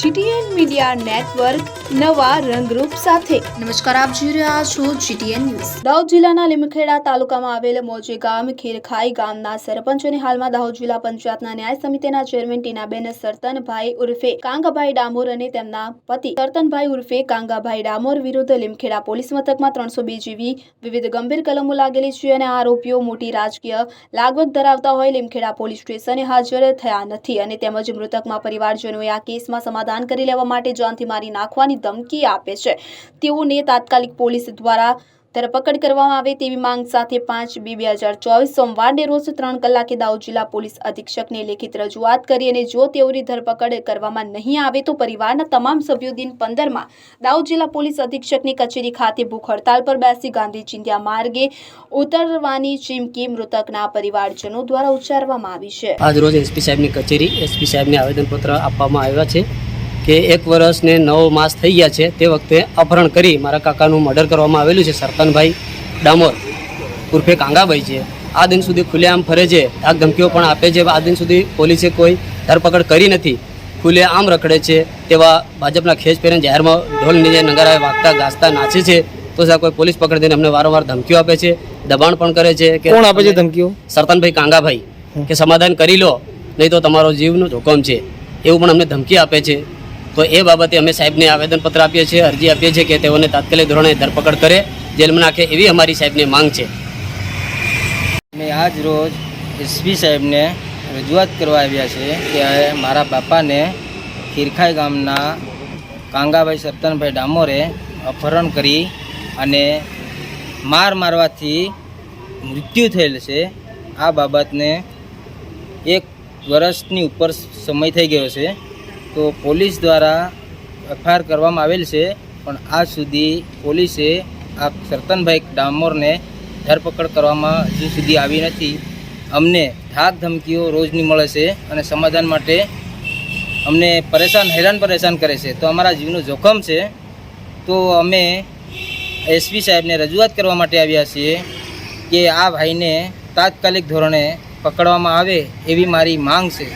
GTN media network નવા રંગરૂપ સાથે. નમસ્કાર આપ જોઈ રહ્યા છો જીટીએન ન્યૂઝ. દાહોદ જિલ્લાના લીમખેડા તાલુકામાં આવેલ મોજે ગામ ખેરખાઈ ગામના સરપંચ અને હાલમાં દાહોદ જિલ્લા પંચાયતના ન્યાય સમિતિના ચેરમેન ટીનાબેન સરતનભાઈ ઉર્ફે કાંગાભાઈ ડામોર અને તેમના પતિ સરતનભાઈ ઉર્ફે કાંગાભાઈ ડામોર વિરુદ્ધ લીમખેડા પોલીસ મથકમાં ત્રણસો બે જેવી વિવિધ ગંભીર કલમો લાગેલી છે અને આરોપીઓ મોટી રાજકીય લાગવગ ધરાવતા હોય લીમખેડા પોલીસ સ્ટેશને હાજર થયા નથી અને તેમજ મૃતકમાં પરિવારજનોએ આ કેસમાં સમાધાન કરી લેવા માટે જાનથી મારી નાખવાની ધમકી આપે છે. તેઓને તાત્કાલિક પોલીસ દ્વારા ધરપકડ કરવામાં આવે તેવી માંગ સાથે પાંચ બે બે હજાર ચોવીસ સોમવારને રોજ ત્રણ કલાકે દાઉદ જિલ્લા પોલીસ અધિક્ષકને લેખિત રજૂઆત કરી અને જો તેઓની ધરપકડ કરવામાં નહીં આવે તો પરિવારના તમામ સભ્યો દિન પંદરમાં દાઉદ જિલ્લા પોલીસ અધિક્ષકની કચેરી ખાતે ભૂખ હડતાલ પર બેસી ગાંધી ચિંધ્યા માર્ગે ઉતરવાની ચીમકી મૃતકના પરિવારજનો દ્વારા ઉચ્ચારવામાં આવી છે. આજ રોજ એસપી સાહેબની કચેરી, એસપી સાહેબને આવેદનપત્ર આપવામાં આવ્યા છે. કે એક વર્ષ ને નવ માસ થઈ ગયા છે તે વખતે અપહરણ કરી મારા કાકાનું મર્ડર કરવામાં આવેલું છે સરપંચભાઈ ડામોર ઉર્ફે કાંગાભાઈ છે આ દિન સુધી ખુલ્લેઆમ ફરે છે આ ધમકીઓ પણ આપે છે આ દિન સુધી પોલીસે કોઈ ધરપકડ કરી નથી. ખુલ્લે આમ રખડે છે તેવા ભાજપના ખેસ પહેરીને જાહેરમાં ઢોલ નીચે નગારાએ વાગતા ગાજતા નાચે છે તો સાહેબ કોઈ પોલીસ પકડી અમને વારંવાર ધમકીઓ આપે છે દબાણ પણ કરે છે કે કોણ આપે છે ધમકીઓ? સરતનભાઈ કાંગાભાઈ. કે સમાધાન કરી લો નહીં તો તમારો જીવનું જોખમ છે. એવું પણ અમને ધમકી આપે છે. તો એ બાબતે અમે સાહેબને આવેદનપત્ર આપીએ છીએ, અરજી આપીએ છીએ કે તેઓને તાત્કાલિક ધોરણે ધરપકડ કરે, જેલમાં નાખે એવી અમારી સાહેબની માંગ છે. અમે આજ રોજ એસપી સાહેબને રજૂઆત કરવા આવ્યા છે કે મારા બાપાને ખીરખાઈ ગામના કાંગાભાઈ સત્તનભાઈ ડામોરે અપહરણ કરી અને માર મારવાથી મૃત્યુ થયેલ છે. આ બાબતને એક વર્ષની ઉપર સમય થઈ ગયો છે. તો પોલીસ દ્વારા એફઆઈઆર કરવામાં આવેલ છે. પણ આજ સુધી પોલીસે આ સરતનભાઈ ડામોરને ધરપકડ કરવામાં હજુ સુધી આવી નથી. અમને ધાક ધમકીઓ રોજની મળે છે અને સમાધાન માટે અમને પરેશાન, હેરાન પરેશાન કરે છે. તો અમારા જીવનું જોખમ છે. તો અમે એસપી સાહેબને રજૂઆત કરવા માટે આવ્યા છીએ કે આ ભાઈને તાત્કાલિક ધોરણે પકડવામાં આવે એવી મારી માંગ છે.